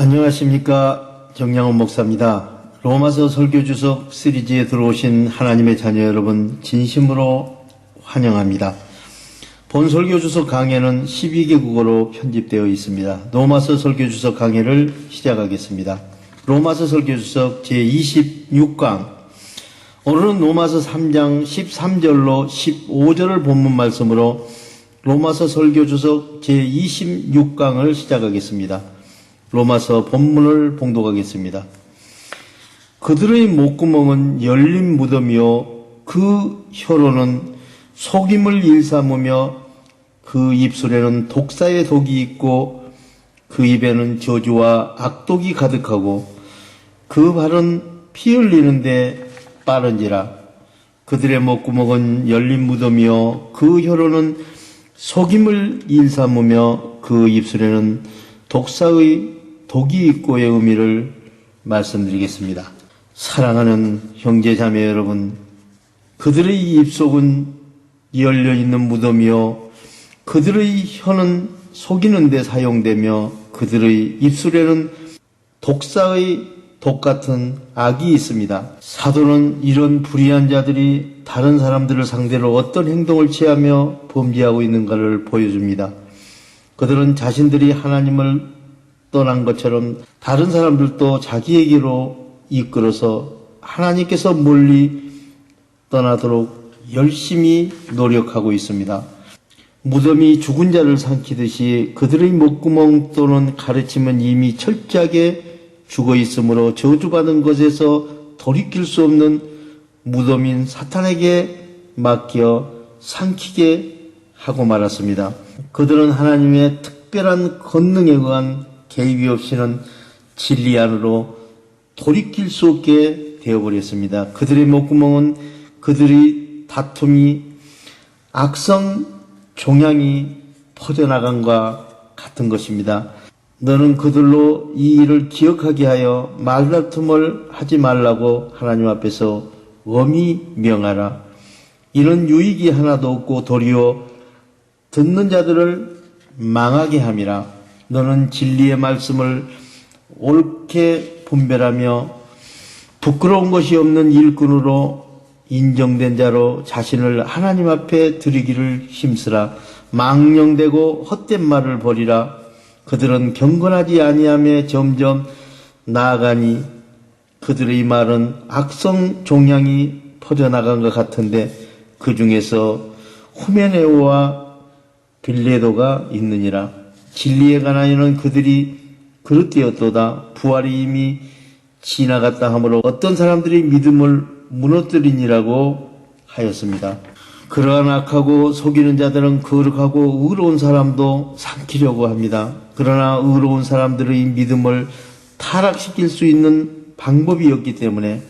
안녕하십니까. 정양원 목사입니다. 로마서 설교 주석 시리즈에 들어오신 하나님의 자녀 여러분, 진심으로 환영합니다. 본 설교 주석 강해는 12개 국어로 편집되어 있습니다. 로마서 설교 주석 강해를 시작하겠습니다. 로마서 설교 주석 제26강. 오늘은 로마서 3장 13절로 15절을 본문 말씀으로 로마서 설교 주석 제26강을 시작하겠습니다. 로마서 본문을 봉독하겠습니다. 그들의 목구멍은 열린 무덤이요 그 혀로는 속임을 일삼으며 그 입술에는 독사의 독이 있고 그 입에는 저주와 악독이 가득하고 그 발은 피 흘리는데 빠른지라 그들의 목구멍은 열린 무덤이요 그 혀로는 속임을 일삼으며 그 입술에는 독사의 독이 있고의 의미를 말씀드리겠습니다. 사랑하는 형제 자매 여러분, 그들의 입속은 열려 있는 무덤이요 그들의 혀는 속이는 데 사용되며 그들의 입술에는 독사의 독 같은 악이 있습니다. 사도는 이런 불의한 자들이 다른 사람들을 상대로 어떤 행동을 취하며 범죄하고 있는가를 보여줍니다. 그들은 자신들이 하나님을 떠난 것처럼 다른 사람들도 자기에게로 이끌어서 하나님께서 멀리 떠나도록 열심히 노력하고 있습니다. 무덤이 죽은 자를 삼키듯이 그들의 목구멍 또는 가르침은 이미 철저하게 죽어 있으므로 저주받은 것에서 돌이킬 수 없는 무덤인 사탄에게 맡겨 삼키게 하고 말았습니다. 그들은 하나님의 특별한 권능에 의한 개입이 없이는 진리 안으로 돌이킬 수 없게 되어버렸습니다. 그들의 목구멍은 그들의 다툼이 악성 종양이 퍼져나간과 같은 것입니다. 너는 그들로 이 일을 기억하게 하여 말다툼을 하지 말라고 하나님 앞에서 엄히 명하라. 이런 유익이 하나도 없고 도리어 듣는 자들을 망하게 함이라. 너는 진리의 말씀을 옳게 분별하며 부끄러운 것이 없는 일꾼으로 인정된 자로 자신을 하나님 앞에 드리기를 힘쓰라. 망령되고 헛된 말을 버리라. 그들은 경건하지 아니함에 점점 나아가니 그들의 말은 악성 종양이 퍼져나간 것 같은데 그 중에서 후메네오와 빌레도가 있느니라. 진리에 관하여는 그들이 그릇되었도다. 부활이 이미 지나갔다 하므로 어떤 사람들이 믿음을 무너뜨리니라고 하였습니다. 그러한 악하고 속이는 자들은 거룩하고 의로운 사람도 삼키려고 합니다. 그러나 의로운 사람들의 믿음을 타락시킬 수 있는 방법이 없기 때문에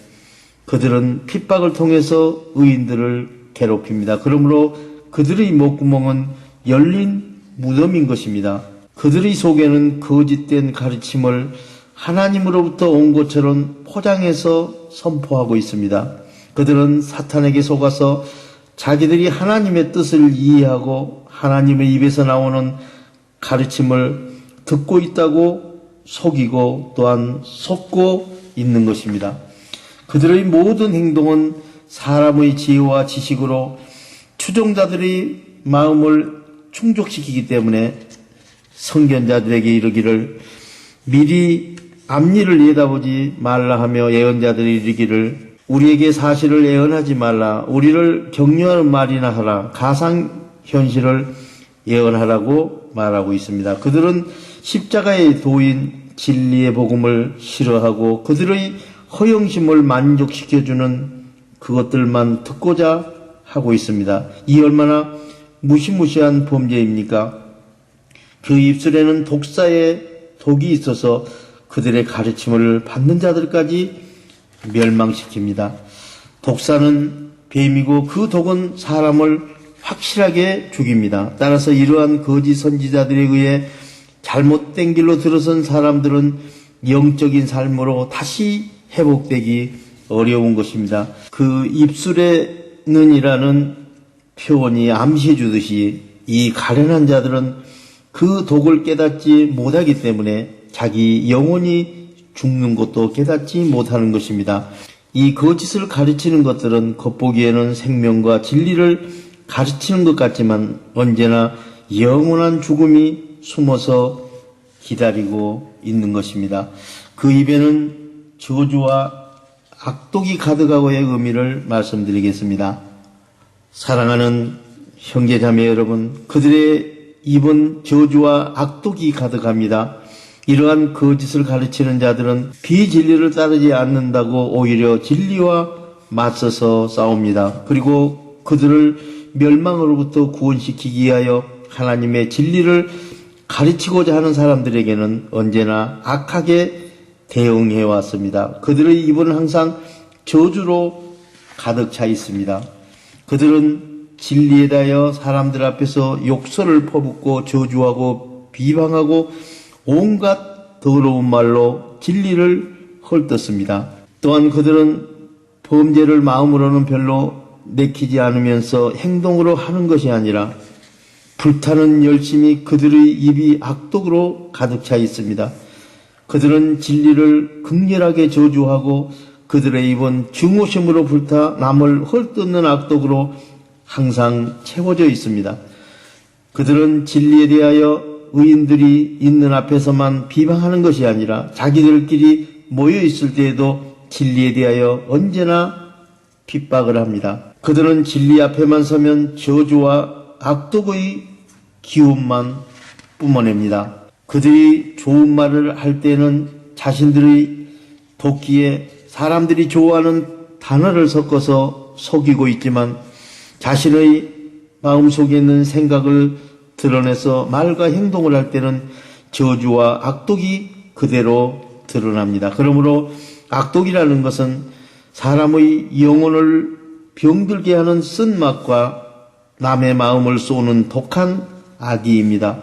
그들은 핍박을 통해서 의인들을 괴롭힙니다. 그러므로 그들의 목구멍은 열린 무덤인 것입니다. 그들의 속에는 거짓된 가르침을 하나님으로부터 온 것처럼 포장해서 선포하고 있습니다. 그들은 사탄에게 속아서 자기들이 하나님의 뜻을 이해하고 하나님의 입에서 나오는 가르침을 듣고 있다고 속이고 또한 속고 있는 것입니다. 그들의 모든 행동은 사람의 지혜와 지식으로 추종자들의 마음을 충족시키기 때문에 성견자들에게 이르기를 미리 앞일을 내다보지 말라 하며 예언자들이 이르기를 우리에게 사실을 예언하지 말라 우리를 격려하는 말이나 하라 가상 현실을 예언하라고 말하고 있습니다. 그들은 십자가의 도인 진리의 복음을 싫어하고 그들의 허영심을 만족시켜주는 그것들만 듣고자 하고 있습니다. 이 얼마나 무시무시한 범죄입니까? 그 입술에는 독사의 독이 있어서 그들의 가르침을 받는 자들까지 멸망시킵니다. 독사는 뱀이고 그 독은 사람을 확실하게 죽입니다. 따라서 이러한 거짓 선지자들에 의해 잘못된 길로 들어선 사람들은 영적인 삶으로 다시 회복되기 어려운 것입니다. 그 입술에는 이라는 표현이 암시해 주듯이 이 가련한 자들은 그 독을 깨닫지 못하기 때문에 자기 영혼이 죽는 것도 깨닫지 못하는 것입니다. 이 거짓을 가르치는 것들은 겉보기에는 생명과 진리를 가르치는 것 같지만 언제나 영원한 죽음이 숨어서 기다리고 있는 것입니다. 그 입에는 저주와 악독이 가득하고의 의미를 말씀드리겠습니다. 사랑하는 형제자매 여러분, 그들의 입은 저주와 악독이 가득합니다. 이러한 거짓을 가르치는 자들은 비진리를 따르지 않는다고 오히려 진리와 맞서서 싸웁니다. 그리고 그들을 멸망으로부터 구원시키기 위하여 하나님의 진리를 가르치고자 하는 사람들에게는 언제나 악하게 대응해 왔습니다. 그들의 입은 항상 저주로 가득 차 있습니다. 그들은 진리에 대하여 사람들 앞에서 욕설을 퍼붓고 저주하고 비방하고 온갖 더러운 말로 진리를 헐떴습니다. 또한 그들은 범죄를 마음으로는 별로 내키지 않으면서 행동으로 하는 것이 아니라 불타는 열심이 그들의 입이 악독으로 가득 차 있습니다. 그들은 진리를 극렬하게 저주하고 그들의 입은 증오심으로 불타 남을 헐뜯는 악독으로 항상 채워져 있습니다. 그들은 진리에 대하여 의인들이 있는 앞에서만 비방하는 것이 아니라 자기들끼리 모여 있을 때에도 진리에 대하여 언제나 핍박을 합니다. 그들은 진리 앞에만 서면 저주와 악독의 기운만 뿜어냅니다. 그들이 좋은 말을 할 때는 자신들의 도끼에 사람들이 좋아하는 단어를 섞어서 속이고 있지만 자신의 마음속에 있는 생각을 드러내서 말과 행동을 할 때는 저주와 악독이 그대로 드러납니다. 그러므로 악독이라는 것은 사람의 영혼을 병들게 하는 쓴맛과 남의 마음을 쏘는 독한 악의입니다.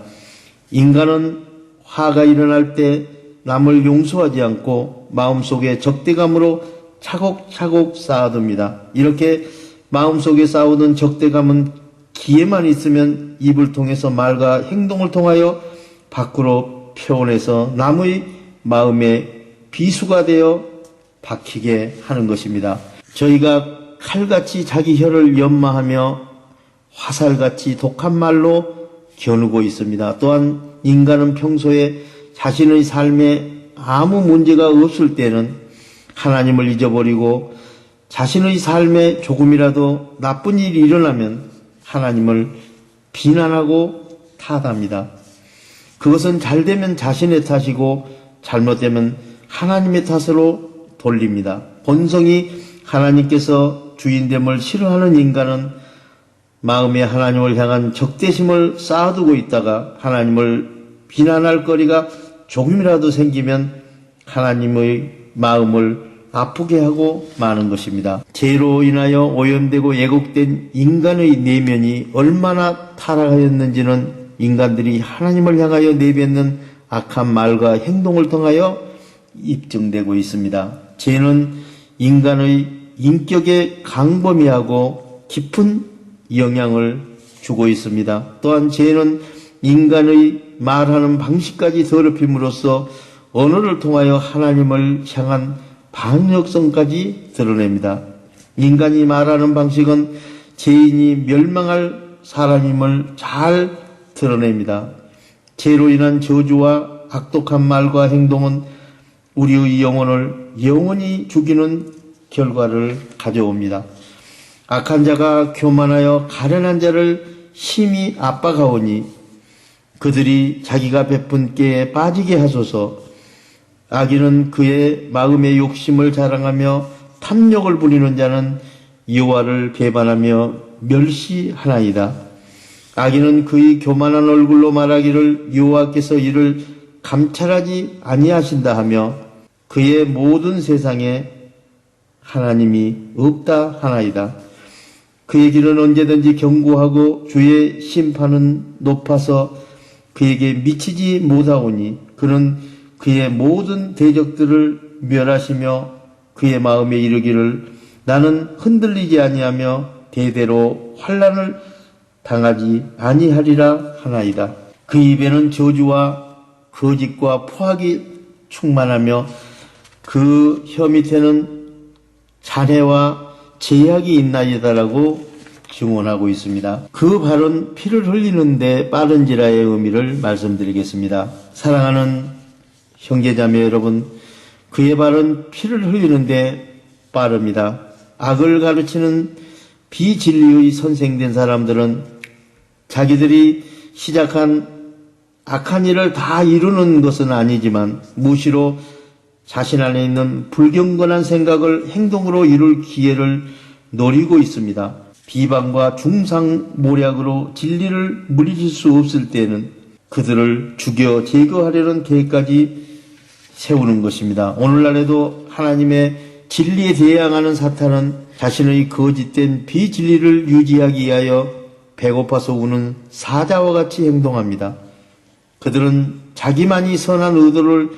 인간은 화가 일어날 때 남을 용서하지 않고 마음속에 적대감으로 차곡차곡 쌓아둡니다. 이렇게 마음속에 쌓아둔 적대감은 기회만 있으면 입을 통해서 말과 행동을 통하여 밖으로 표현해서 남의 마음에 비수가 되어 박히게 하는 것입니다. 저희가 칼같이 자기 혀를 연마하며 화살같이 독한 말로 겨누고 있습니다. 또한 인간은 평소에 자신의 삶에 아무 문제가 없을 때는 하나님을 잊어버리고 자신의 삶에 조금이라도 나쁜 일이 일어나면 하나님을 비난하고 탓합니다. 그것은 잘 되면 자신의 탓이고 잘못되면 하나님의 탓으로 돌립니다. 본성이 하나님께서 주인됨을 싫어하는 인간은 마음에 하나님을 향한 적대심을 쌓아두고 있다가 하나님을 비난할 거리가 조금이라도 생기면 하나님의 마음을 아프게 하고 마는 것입니다. 죄로 인하여 오염되고 예곡된 인간의 내면이 얼마나 타락하였는지는 인간들이 하나님을 향하여 내뱉는 악한 말과 행동을 통하여 입증되고 있습니다. 죄는 인간의 인격에 강범위하고 깊은 영향을 주고 있습니다. 또한 죄는 인간의 말하는 방식까지 더럽힘으로써 언어를 통하여 하나님을 향한 반역성까지 드러냅니다. 인간이 말하는 방식은 죄인이 멸망할 사람임을 잘 드러냅니다. 죄로 인한 저주와 악독한 말과 행동은 우리의 영혼을 영원히 죽이는 결과를 가져옵니다. 악한 자가 교만하여 가련한 자를 심히 압박하오니 그들이 자기가 베푼 깨에 빠지게 하소서 악인은 그의 마음의 욕심을 자랑하며 탐욕을 부리는 자는 여호와를 배반하며 멸시하나이다. 악인은 그의 교만한 얼굴로 말하기를 여호와께서 이를 감찰하지 아니하신다 하며 그의 모든 세상에 하나님이 없다 하나이다. 그의 길은 언제든지 경고하고 주의 심판은 높아서 그에게 미치지 못하오니 그는 그의 모든 대적들을 멸하시며 그의 마음에 이르기를 나는 흔들리지 아니하며 대대로 환란을 당하지 아니하리라 하나이다. 그 입에는 저주와 거짓과 포악이 충만하며 그 혀 밑에는 잔해와 제약이 있나이다라고 증언하고 있습니다. 그 발은 피를 흘리는데 빠른지라의 의미를 말씀드리겠습니다. 사랑하는 형제자매 여러분, 그의 발은 피를 흘리는데 빠릅니다. 악을 가르치는 비진리의 선생된 사람들은 자기들이 시작한 악한 일을 다 이루는 것은 아니지만 무시로 자신 안에 있는 불경건한 생각을 행동으로 이룰 기회를 노리고 있습니다. 비방과 중상모략으로 진리를 물리칠 수 없을 때는 그들을 죽여 제거하려는 계획까지 세우는 것입니다. 오늘날에도 하나님의 진리에 대항하는 사탄은 자신의 거짓된 비진리를 유지하기 위하여 배고파서 우는 사자와 같이 행동합니다. 그들은 자기만이 선한 의도를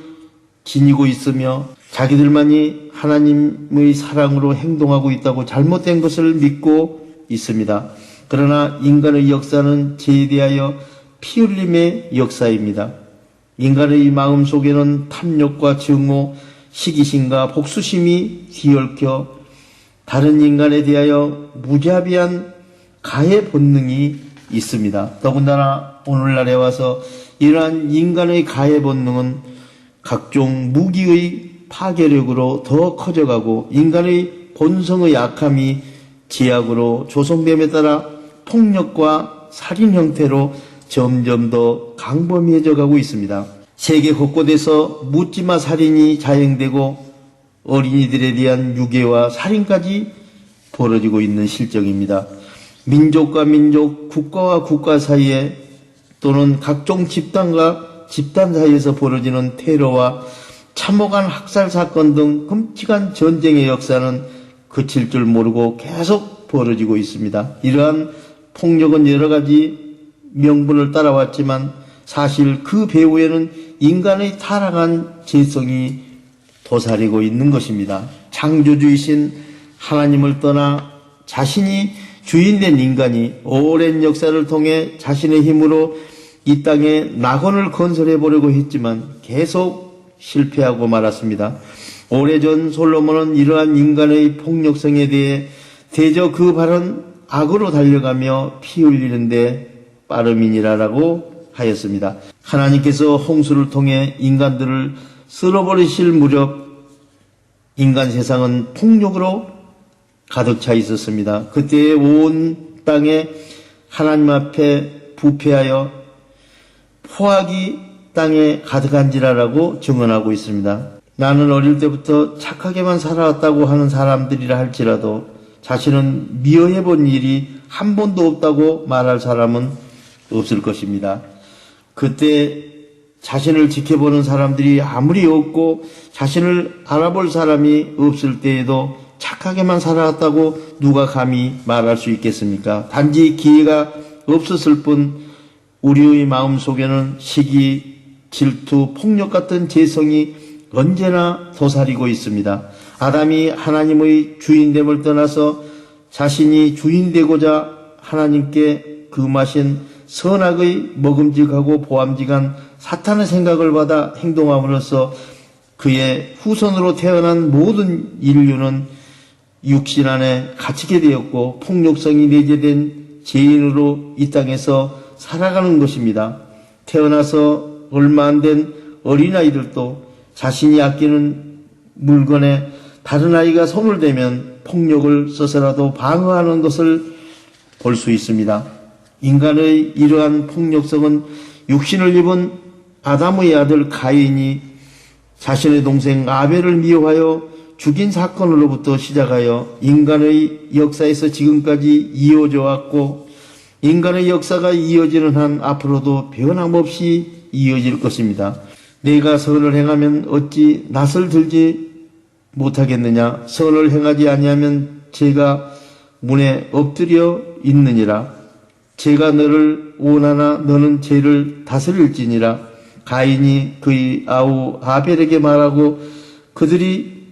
지니고 있으며 자기들만이 하나님의 사랑으로 행동하고 있다고 잘못된 것을 믿고 있습니다. 그러나 인간의 역사는 죄에 대하여 피 흘림의 역사입니다. 인간의 마음 속에는 탐욕과 증오, 시기심과 복수심이 뒤얽혀 다른 인간에 대하여 무자비한 가해 본능이 있습니다. 더군다나 오늘날에 와서 이러한 인간의 가해 본능은 각종 무기의 파괴력으로 더 커져가고 인간의 본성의 약함이 제약으로 조성됨에 따라 폭력과 살인 형태로 점점 더 강범위해져 가고 있습니다. 세계 곳곳에서 묻지마 살인이 자행되고 어린이들에 대한 유괴와 살인까지 벌어지고 있는 실정입니다. 민족과 민족, 국가와 국가 사이에 또는 각종 집단과 집단 사이에서 벌어지는 테러와 참혹한 학살 사건 등 끔찍한 전쟁의 역사는 그칠 줄 모르고 계속 벌어지고 있습니다. 이러한 폭력은 여러 가지 명분을 따라왔지만 사실 그 배후에는 인간의 타락한 재성이 도사리고 있는 것입니다. 창조주이신 하나님을 떠나 자신이 주인된 인간이 오랜 역사를 통해 자신의 힘으로 이 땅에 낙원을 건설해 보려고 했지만 계속 실패하고 말았습니다. 오래전 솔로몬은 이러한 인간의 폭력성에 대해 대저 그 발은 악으로 달려가며 피 흘리는데 빠름이니라라고 하였습니다. 하나님께서 홍수를 통해 인간들을 쓸어버리실 무렵 인간 세상은 폭력으로 가득 차 있었습니다. 그때 온 땅에 하나님 앞에 부패하여 포악이 땅에 가득한지라라고 증언하고 있습니다. 나는 어릴 때부터 착하게만 살아왔다고 하는 사람들이라 할지라도 자신은 미워해 본 일이 한 번도 없다고 말할 사람은 없을 것입니다. 그때 자신을 지켜보는 사람들이 아무리 없고 자신을 알아볼 사람이 없을 때에도 착하게만 살아왔다고 누가 감히 말할 수 있겠습니까? 단지 기회가 없었을 뿐 우리의 마음 속에는 시기, 질투, 폭력 같은 재성이 언제나 도사리고 있습니다. 아담이 하나님의 주인됨을 떠나서 자신이 주인되고자 하나님께 금하신 선악의 먹음직하고 보암직한 사탄의 생각을 받아 행동함으로써 그의 후손으로 태어난 모든 인류는 육신 안에 갇히게 되었고 폭력성이 내재된 죄인으로 이 땅에서 살아가는 것입니다. 태어나서 얼마 안 된 어린아이들도 자신이 아끼는 물건에 다른 아이가 손을 대면 폭력을 써서라도 방어하는 것을 볼 수 있습니다. 인간의 이러한 폭력성은 육신을 입은 아담의 아들 가인이 자신의 동생 아벨을 미워하여 죽인 사건으로부터 시작하여 인간의 역사에서 지금까지 이어져 왔고 인간의 역사가 이어지는 한 앞으로도 변함없이 이어질 것입니다. 내가 선을 행하면 어찌 낯을 들지 못하겠느냐? 선을 행하지 아니하면 제가 문에 엎드려 있느니라. 제가 너를 원하나 너는 죄를 다스릴지니라. 가인이 그의 아우 아벨에게 말하고 그들이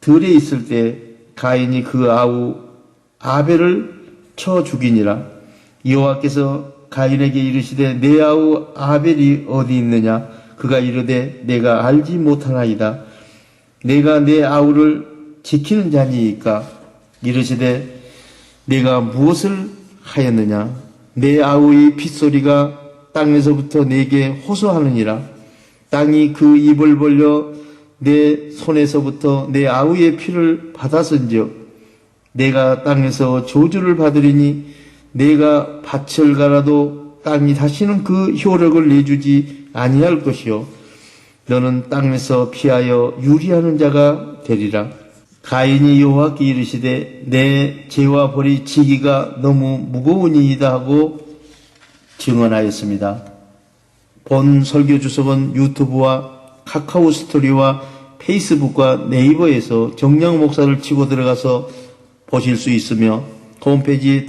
들에 있을 때 가인이 그 아우 아벨을 쳐 죽이니라. 여호와께서 가인에게 이르시되 내 아우 아벨이 어디 있느냐? 그가 이르되 내가 알지 못하나이다. 내가 내 아우를 지키는 자니이까. 이르시되 내가 무엇을 하였느냐? 내 아우의 핏소리가 땅에서부터 내게 호소하느니라. 땅이 그 입을 벌려 내 손에서부터 내 아우의 피를 받았은즉 내가 땅에서 저주를 받으리니 내가 밭을 갈아도 땅이 다시는 그 효력을 내주지 아니할 것이요 너는 땅에서 피하여 유리하는 자가 되리라. 가인이 여호와께 이르시되 내 죄와 벌이 지기가 너무 무거우니이다 하고 증언하였습니다. 본 설교 주석은 유튜브와 카카오 스토리와 페이스북과 네이버에서 정량 목사를 치고 들어가서 보실 수 있으며 홈페이지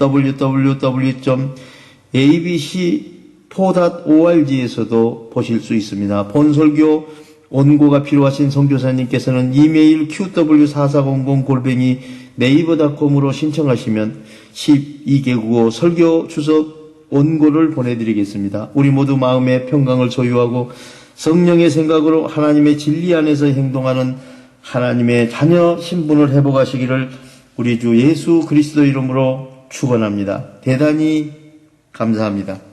www.abc4.org에서도 보실 수 있습니다. 본 설교 원고가 필요하신 선교사님께서는 이메일 qw4400 골뱅이 네이버닷컴으로 신청하시면 12개국어 설교 주석 원고를 보내드리겠습니다. 우리 모두 마음의 평강을 소유하고 성령의 생각으로 하나님의 진리 안에서 행동하는 하나님의 자녀 신분을 회복하시기를 우리 주 예수 그리스도 이름으로 축원합니다. 대단히 감사합니다.